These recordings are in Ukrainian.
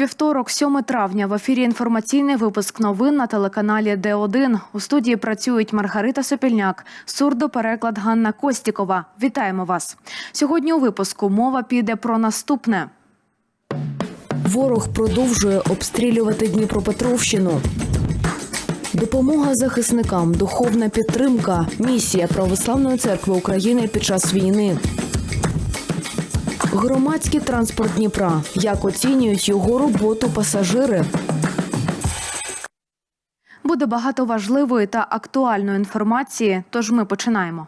Вівторок, 7 травня, в ефірі інформаційний випуск новин на телеканалі Д1. У студії працюють Маргарита Сопільняк, сурдопереклад Ганна Костікова. Вітаємо вас. Сьогодні у випуску мова піде про наступне. Ворог продовжує обстрілювати Дніпропетровщину. Допомога захисникам, духовна підтримка, місія Православної церкви України під час війни. Громадський транспорт Дніпра. Як оцінюють його роботу пасажири? Буде багато важливої та актуальної інформації. Тож ми починаємо.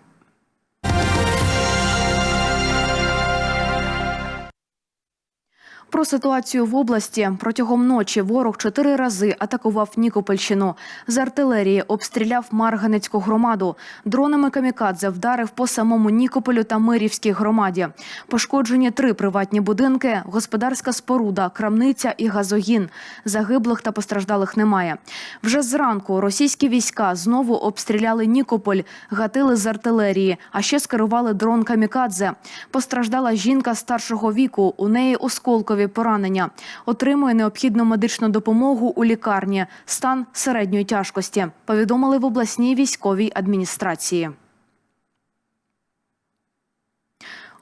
Про ситуацію в області протягом ночі ворог чотири рази атакував Нікопольщину. З артилерії обстріляв Марганецьку громаду. Дронами камікадзе вдарив по самому Нікополю та Мирівській громаді. Пошкоджені три приватні будинки, господарська споруда, крамниця і газогін. Загиблих та постраждалих немає. Вже зранку російські війська знову обстріляли Нікополь, гатили з артилерії, а ще скерували дрон камікадзе. Постраждала жінка старшого віку. У неї осколкові поранення. Отримує необхідну медичну допомогу у лікарні. Стан середньої тяжкості. Повідомили в обласній військовій адміністрації.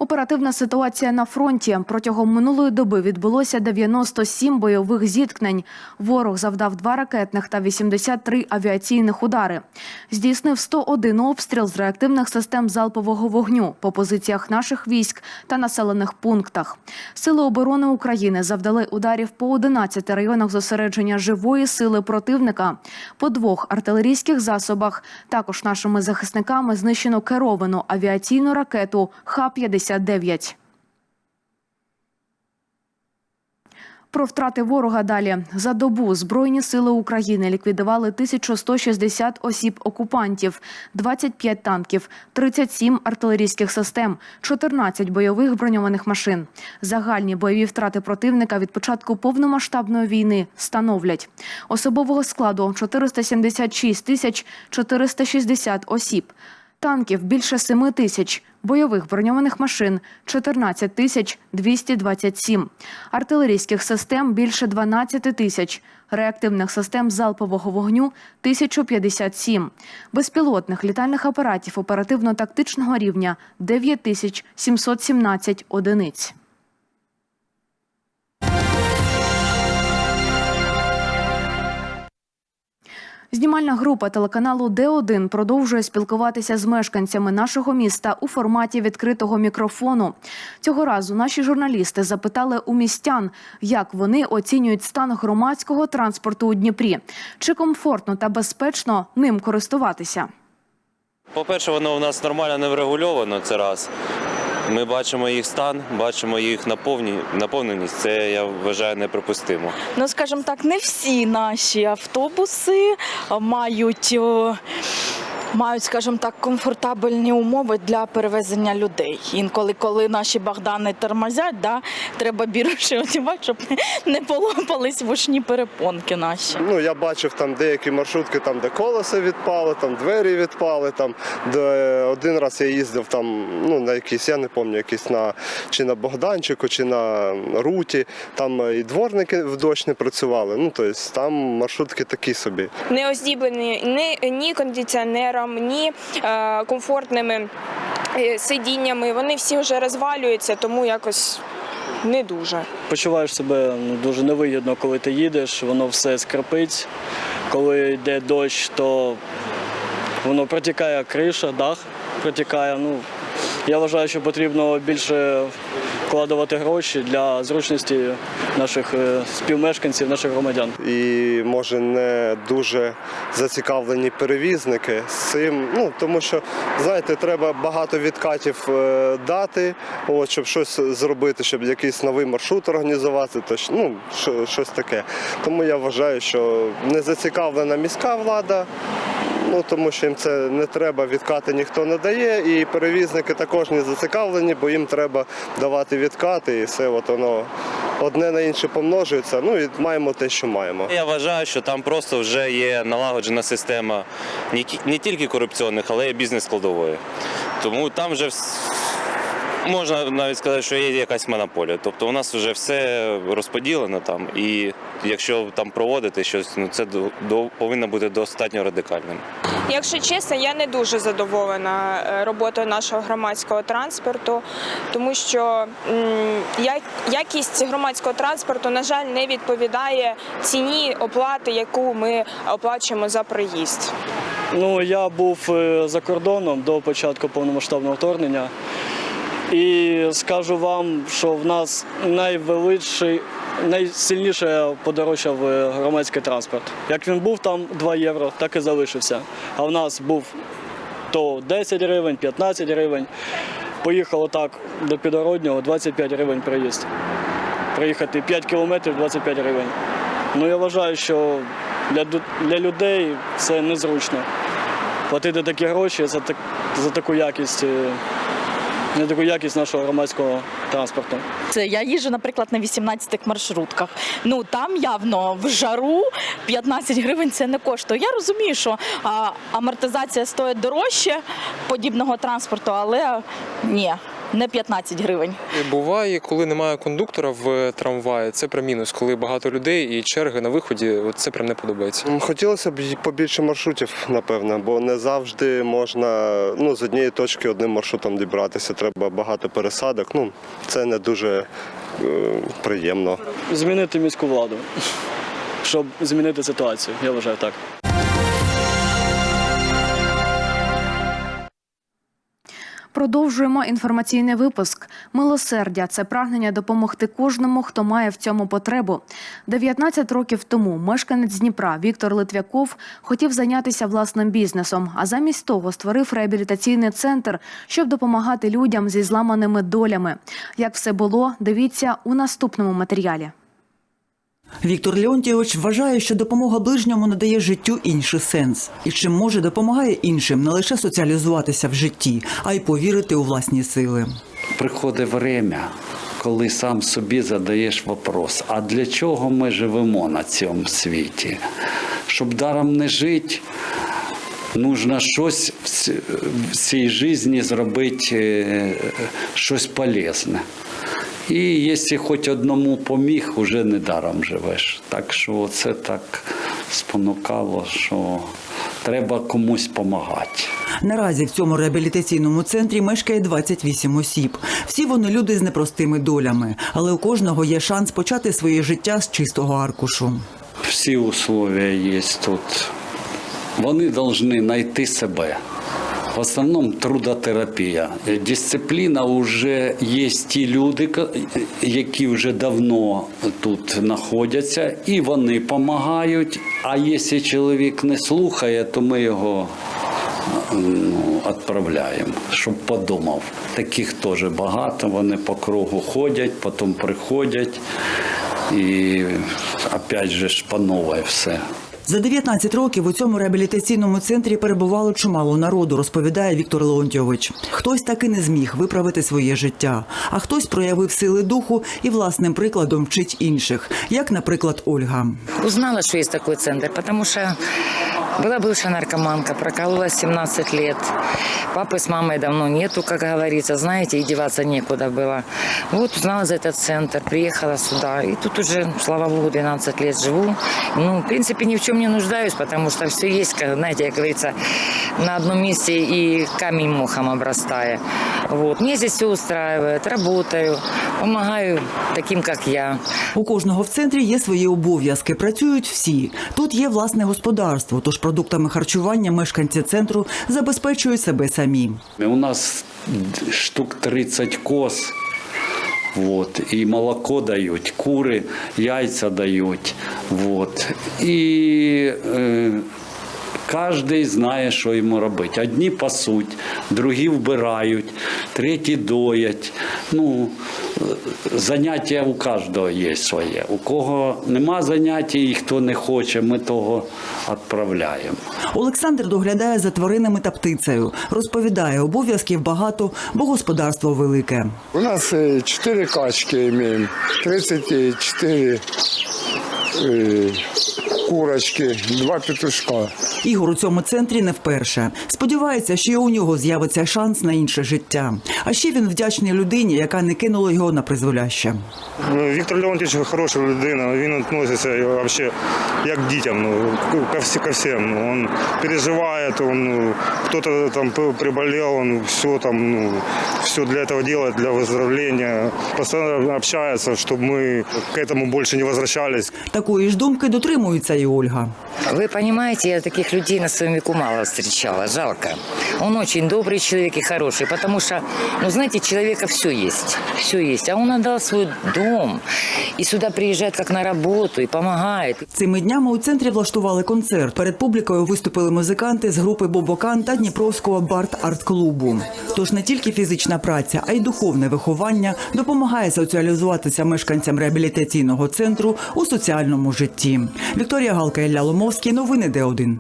Оперативна ситуація на фронті протягом минулої доби відбулося 97 бойових зіткнень. Ворог завдав два ракетних та 83 авіаційних удари. Здійснив 101 обстріл з реактивних систем залпового вогню по позиціях наших військ та населених пунктах. Сили оборони України завдали ударів по 11 районах зосередження живої сили противника. По двох артилерійських засобах також нашими захисниками знищено керовану авіаційну ракету Х-50. 59. Про втрати ворога далі за добу Збройні сили України ліквідували 1160 осіб окупантів, 25 танків, 37 артилерійських систем, 14 бойових броньованих машин. Загальні бойові втрати противника від початку повномасштабної війни становлять особового складу 476 тисяч 460 осіб. Танків більше 7 тисяч, бойових броньованих машин 14 тисяч 227, артилерійських систем більше 12 тисяч, реактивних систем залпового вогню 1057, безпілотних літальних апаратів оперативно-тактичного рівня 9 тисяч 717 одиниць. Знімальна група телеканалу Д1 продовжує спілкуватися з мешканцями нашого міста у форматі відкритого мікрофону. Цього разу наші журналісти запитали у містян, як вони оцінюють стан громадського транспорту у Дніпрі, чи комфортно та безпечно ним користуватися. По-перше, воно у нас нормально не врегульовано, це раз. Ми бачимо їх стан, бачимо їх наповненість. Це я вважаю неприпустимо. Ну, скажімо так, не всі наші автобуси мають. Мають, скажімо так, комфортабельні умови для перевезення людей. Інколи, коли наші Богдани тормозять, да, треба біруші одягати, щоб не полопались вушні перепонки наші. Ну, я бачив там деякі маршрутки, там, де колеса відпали, там двері відпали. Там, де один раз я їздив там, ну, на якісь, я не пам'ятаю, якісь на, чи на Богданчику, чи на руті. Там і дворники в дощ не працювали. Ну, тобто там маршрутки такі собі. не оздіблені ні, ні кондиціонером, ні е, комфортними е, сидіннями. Вони всі вже розвалюються, тому якось не дуже. Почуваєш себе ну, дуже невигідно, коли ти їдеш, воно все скрипить. Коли йде дощ, то воно протікає криша, дах протікає. Ну, я вважаю, що потрібно більше вкладувати гроші для зручності наших е, співмешканців, наших громадян. і може не дуже зацікавлені перевізники з цим. Ну тому що знаєте, треба багато відкатів е, дати, от щоб щось зробити, щоб якийсь новий маршрут організувати, то ну щось таке. Тому я вважаю, що не зацікавлена міська влада. Ну тому що їм це не треба, відкати ніхто не дає, і перевізники також не зацікавлені, бо їм треба давати відкати, і все от воно одне на інше помножується. Ну і маємо те, що маємо. Я вважаю, що там просто вже є налагоджена система не тільки корупційних, але й бізнес-складової. Тому там вже Можна навіть сказати, що є якась монополія. Тобто у нас вже все розподілено там, і якщо там проводити щось, ну це до, повинно бути достатньо радикальним. Якщо чесно, я не дуже задоволена е, роботою нашого громадського транспорту, тому що якість громадського транспорту, на жаль, не відповідає ціні оплати, яку ми оплачуємо за проїзд. Ну, я був е, за кордоном до початку повномасштабного вторгнення. І скажу вам, що в нас найвеличший, найсильніше подорожчав е, громадський транспорт. Як він був там 2 євро, так і залишився. А в нас був то 10 гривень, 15 гривень. Поїхало так до підгороднього 25 гривень проїзд. Проїхати 5 кілометрів 25 гривень. Ну я вважаю, що для, для людей це незручно. Платити такі гроші за, так, за таку якість, е, не таку якість нашого громадського транспорту. Це я їжджу, наприклад, на 18 маршрутках. Ну там явно в жару 15 гривень це не коштує. Я розумію, що а, амортизація стоїть дорожче подібного транспорту, але ні, не 15 гривень. Буває, коли немає кондуктора в трамваї, це прям мінус. Коли багато людей і черги на виході, от це прям не подобається. Хотілося б побільше маршрутів, напевно, бо не завжди можна ну, з однієї точки одним маршрутом дібратися. Треба багато пересадок. Ну, це не дуже е, приємно. Змінити міську владу, щоб змінити ситуацію. Я вважаю так. Продовжуємо інформаційний випуск. Милосердя це прагнення допомогти кожному, хто має в цьому потребу. 19 років тому мешканець Дніпра Віктор Литвяков хотів зайнятися власним бізнесом, а замість того створив реабілітаційний центр, щоб допомагати людям зі зламаними долями. Як все було, дивіться у наступному матеріалі. Віктор Леонтійович вважає, що допомога ближньому надає життю інший сенс, і чим може допомагає іншим не лише соціалізуватися в житті, а й повірити у власні сили. приходить время, коли сам собі задаєш вопрос, а для чого ми живемо на цьому світі? Щоб даром не жити, нужно щось в цій житті зробити е, щось полезне. І якщо хоч одному поміг, вже не даром живеш. Так що це так спонукало, що треба комусь допомагати. Наразі в цьому реабілітаційному центрі мешкає 28 осіб. Всі вони люди з непростими долями, але у кожного є шанс почати своє життя з чистого аркушу. всі условия є тут. Вони повинні знайти себе. В основному трудотерапія. Дисципліна вже є ті люди, які вже давно тут знаходяться, і вони допомагають. А якщо чоловік не слухає, то ми його ну, відправляємо, щоб подумав. Таких теж багато. Вони по кругу ходять, потім приходять. І опять же ж по новій все. За 19 років у цьому реабілітаційному центрі перебувало чимало народу, розповідає Віктор Леонтьович. Хтось таки не зміг виправити своє життя, а хтось проявив сили духу і власним прикладом вчить інших, як, наприклад, Ольга. Узнала, що є такий центр, тому что была бывшая наркоманка, прокололась 17 лет. Папы с мамой давно нету, как говорится, знаете, и деваться некуда было. Вот узнала за этот центр, приехала сюда. И тут уже, слава богу, 12 лет живу. Ну, в принципе, ни в чем не нуждаюсь, потому что все есть, как, знаете, как говорится, на одном месте и камень мохом обрастая. Вот. Мне здесь все устраивает, работаю, помогаю таким, как я. У кожного в центрі є свої обов'язки. Працюють всі. Тут є власне господарство, тож продуктами харчування мешканці центру забезпечують себе самі. У нас штук 30 коз. Вот, і молоко дають, кури, яйця дають. Вот. І е, кожен знає, що йому робити. Одні пасуть, другі вбирають, треті доять. Ну, е, заняття у кожного є своє. У кого нема заняття і хто не хоче, ми того відправляємо. Олександр доглядає за тваринами та птицею. Розповідає, обов'язків багато, бо господарство велике. У нас э, четыре качки имеем, 34 э, курочки, два петушка. Ігор у цьому центрі не вперше. Сподівається, що і у нього з'явиться шанс на інше життя. А ще він вдячний людині, яка не кинула його на призволяще. Віктор Леонтьович хороша людина, він відноситься вообще як к дітям, ну, ко, всі, ко всім. Ну, він переживає, он, ну, хто-то там п- приболел, он все там, ну, все для этого делает, для выздоровления. Постоянно общается, чтобы мы к этому больше не возвращались. Такої ж думки дотримується і Ольга. Вы понимаете, я таких людей на своем веку мало встречала. Жалко. Он очень добрый человек и хороший, потому что, ну, знаете, у человека все есть. Все есть. А он отдал свой дом. И сюда приезжает как на работу и помогает. Цими днями у центрі влаштували концерт. Перед публікою виступили музиканти з групи Бобокан та Дніпровського барт-арт-клубу. Тож не тільки фізична праця, а й духовне виховання допомагає соціалізуватися мешканцям реабілітаційного центру у соціальному житті. Вікторія Галка Ілля Ломовський. Новини Д1.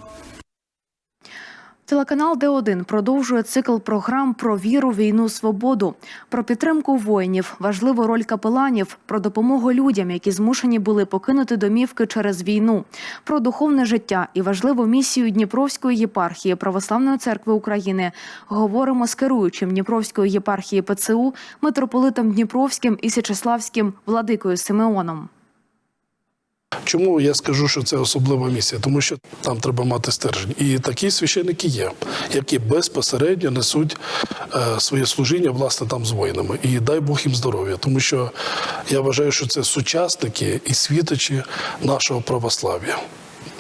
Телеканал Д1 продовжує цикл програм про віру, війну, свободу, про підтримку воїнів, важливу роль капеланів, про допомогу людям, які змушені були покинути домівки через війну, про духовне життя і важливу місію Дніпровської єпархії Православної церкви України. Говоримо з керуючим Дніпровської єпархії ПЦУ митрополитом Дніпровським і Січеславським владикою Симеоном. Чому я скажу, що це особлива місія? Тому що там треба мати стержень. І такі священики є, які безпосередньо несуть е, своє служіння власне там з воїнами. І дай Бог їм здоров'я, тому що я вважаю, що це сучасники і світочі нашого православ'я.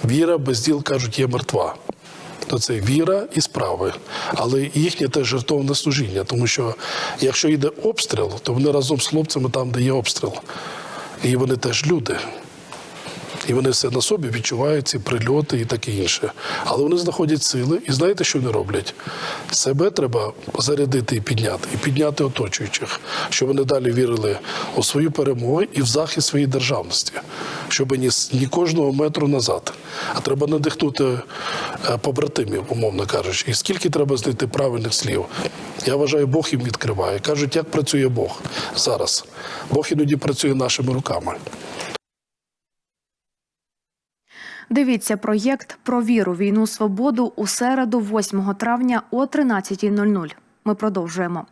Віра без діл кажуть є мертва. То це віра і справи, але їхнє теж жертовне служіння, тому що якщо йде обстріл, то вони разом з хлопцями там, де є обстріл. І вони теж люди. І вони все на собі відчувають ці прильоти і таке інше. Але вони знаходять сили, і знаєте, що вони роблять? Себе треба зарядити і підняти, і підняти оточуючих, щоб вони далі вірили у свою перемогу і в захист своєї державності, щоб ні, ні кожного метру назад. А треба надихнути е, побратимів, умовно кажучи. І скільки треба знайти правильних слів. Я вважаю, Бог їм відкриває. Кажуть, як працює Бог зараз. Бог іноді працює нашими руками. Дивіться проєкт про віру, війну, свободу у середу, 8 травня о 13.00. Ми продовжуємо.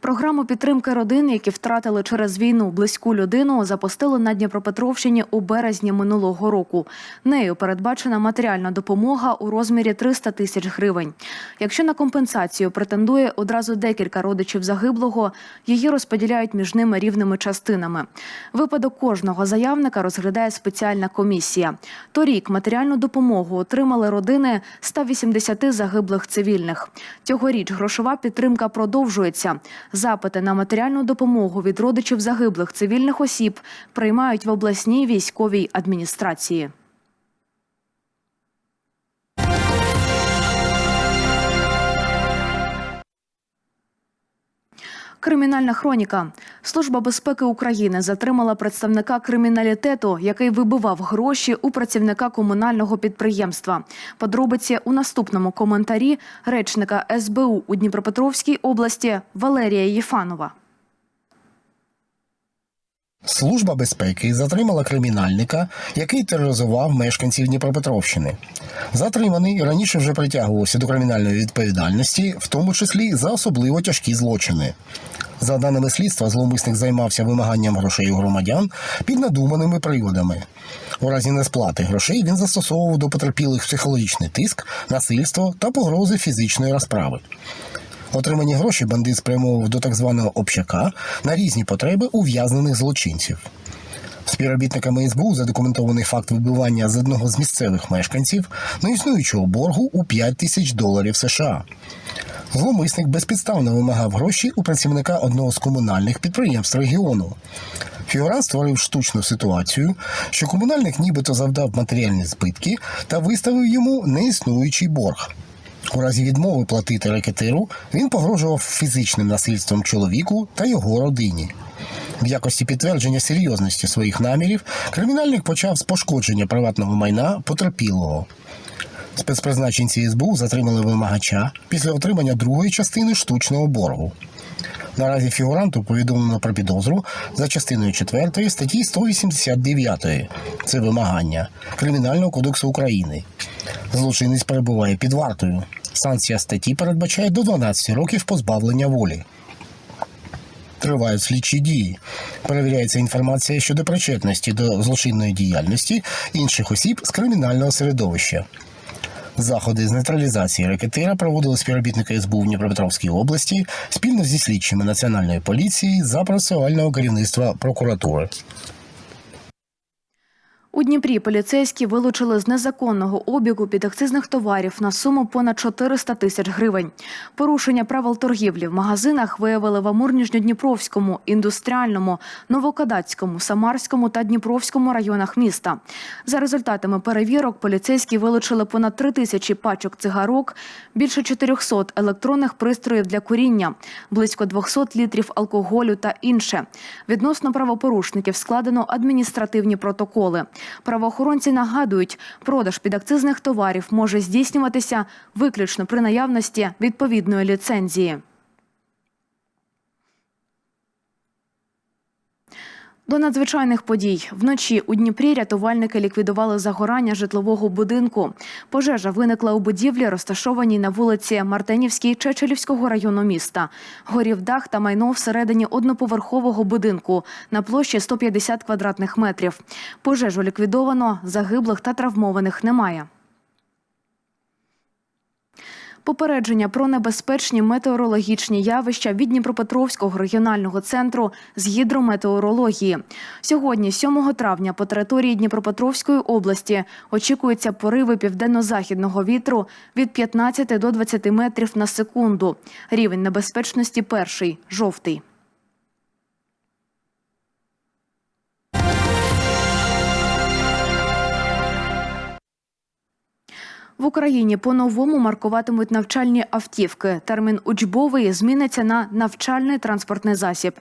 Програму підтримки родин, які втратили через війну близьку людину, запустили на Дніпропетровщині у березні минулого року. Нею передбачена матеріальна допомога у розмірі 300 тисяч гривень. Якщо на компенсацію претендує одразу декілька родичів загиблого, її розподіляють між ними рівними частинами. Випадок кожного заявника розглядає спеціальна комісія. Торік матеріальну допомогу отримали родини 180 загиблих цивільних. Цьогоріч грошова підтримка продовжується. Запити на матеріальну допомогу від родичів загиблих цивільних осіб приймають в обласній військовій адміністрації. Кримінальна хроніка. Служба безпеки України затримала представника криміналітету, який вибивав гроші у працівника комунального підприємства. Подробиці у наступному коментарі речника СБУ у Дніпропетровській області Валерія Єфанова. Служба безпеки затримала кримінальника, який тероризував мешканців Дніпропетровщини. Затриманий раніше вже притягувався до кримінальної відповідальності, в тому числі за особливо тяжкі злочини. За даними слідства, зловмисник займався вимаганням грошей у громадян під надуманими приводами. У разі несплати грошей він застосовував до потерпілих психологічний тиск, насильство та погрози фізичної розправи. Отримані гроші бандит спрямовував до так званого общака на різні потреби ув'язнених злочинців. Співробітниками СБУ задокументований факт вибивання з одного з місцевих мешканців неіснуючого боргу у 5 тисяч доларів США. Зломисник безпідставно вимагав гроші у працівника одного з комунальних підприємств регіону. Фігурант створив штучну ситуацію, що комунальник нібито завдав матеріальні збитки та виставив йому неіснуючий борг. У разі відмови платити рекетиру він погрожував фізичним насильством чоловіку та його родині. В якості підтвердження серйозності своїх намірів кримінальник почав з пошкодження приватного майна потерпілого. Спецпризначенці СБУ затримали вимагача після отримання другої частини штучного боргу. Наразі фігуранту повідомлено про підозру за частиною 4 статті 189 це вимагання Кримінального кодексу України. Злочинець перебуває під вартою. Санкція статті передбачає до 12 років позбавлення волі. Тривають слідчі дії. Перевіряється інформація щодо причетності до злочинної діяльності інших осіб з кримінального середовища. Заходи з нейтралізації рекетира проводили співробітники СБУ в Дніпропетровській області спільно зі слідчими національної поліції за процесуального керівництва прокуратури. У Дніпрі поліцейські вилучили з незаконного обігу підакцизних товарів на суму понад 400 тисяч гривень. Порушення правил торгівлі в магазинах виявили в Амур-Нижньодніпровському, індустріальному, Новокадацькому, Самарському та Дніпровському районах міста. За результатами перевірок поліцейські вилучили понад 3 тисячі пачок цигарок, більше 400 електронних пристроїв для куріння, близько 200 літрів алкоголю та інше. Відносно правопорушників складено адміністративні протоколи. Правоохоронці нагадують, продаж підакцизних товарів може здійснюватися виключно при наявності відповідної ліцензії. До надзвичайних подій вночі у Дніпрі рятувальники ліквідували загорання житлового будинку. Пожежа виникла у будівлі, розташованій на вулиці Мартинівській Чечелівського району міста. Горів дах та майно всередині одноповерхового будинку на площі 150 квадратних метрів. Пожежу ліквідовано, загиблих та травмованих немає. Попередження про небезпечні метеорологічні явища від Дніпропетровського регіонального центру з гідрометеорології. Сьогодні, 7 травня, по території Дніпропетровської області очікуються пориви південно-західного вітру від 15 до 20 метрів на секунду. Рівень небезпечності перший жовтий. В Україні по-новому маркуватимуть навчальні автівки. Термін учбовий зміниться на навчальний транспортний засіб.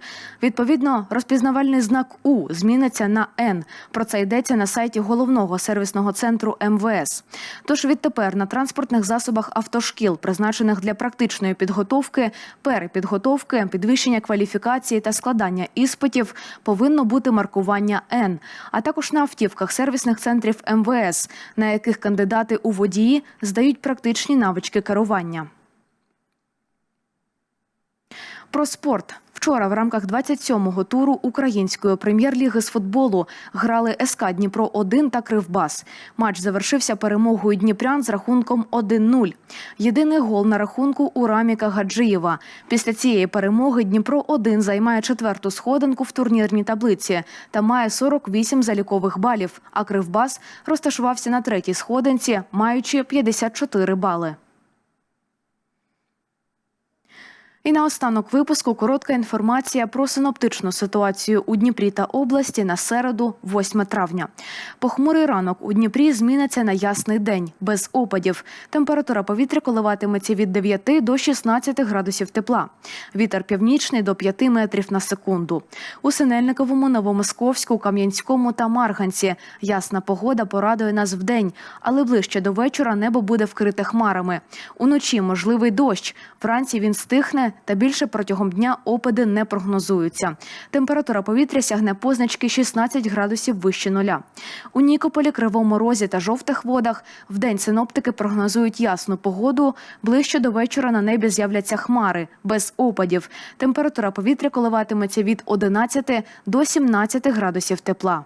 Відповідно, розпізнавальний знак У зміниться на Н. Про це йдеться на сайті головного сервісного центру МВС. Тож відтепер на транспортних засобах автошкіл, призначених для практичної підготовки, перепідготовки, підвищення кваліфікації та складання іспитів, повинно бути маркування Н, а також на автівках сервісних центрів МВС, на яких кандидати у водії здають практичні навички керування. Про спорт. Вчора в рамках 27-го туру української прем'єр-ліги з футболу грали СК Дніпро 1 та Кривбас. Матч завершився перемогою Дніпрян з рахунком 1-0. Єдиний гол на рахунку у Раміка Гаджиєва. Після цієї перемоги Дніпро 1 займає четверту сходинку в турнірній таблиці та має 48 залікових балів. А Кривбас розташувався на третій сходинці, маючи 54 бали. І наостанок випуску коротка інформація про синоптичну ситуацію у Дніпрі та області на середу, 8 травня. Похмурий ранок у Дніпрі зміниться на ясний день, без опадів. Температура повітря коливатиметься від 9 до 16 градусів тепла. Вітер північний до 5 метрів на секунду. У Синельниковому, Новомосковську, Кам'янському та Марганці ясна погода порадує нас вдень, але ближче до вечора небо буде вкрите хмарами. Уночі можливий дощ. Вранці він стихне та більше протягом дня опади не прогнозуються. Температура повітря сягне позначки 16 градусів вище нуля. У Нікополі, Кривому Розі та жовтих водах вдень синоптики прогнозують ясну погоду. Ближче до вечора на небі з'являться хмари без опадів. Температура повітря коливатиметься від 11 до 17 градусів тепла.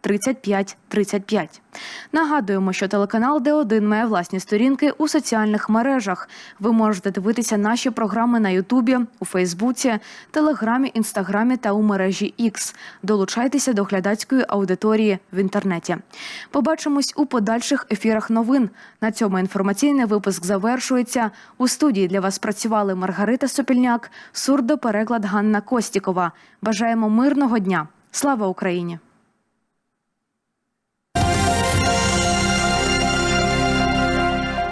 35 35. Нагадуємо, що телеканал Д1 має власні сторінки у соціальних мережах. Ви можете дивитися наші програми на Ютубі, у Фейсбуці, Телеграмі, Інстаграмі та у мережі X. Долучайтеся до глядацької аудиторії в інтернеті. Побачимось у подальших ефірах новин. На цьому інформаційний випуск завершується. У студії для вас працювали Маргарита Сопільняк, сурдопереклад Ганна Костікова. Бажаємо мирного дня. Слава Україні!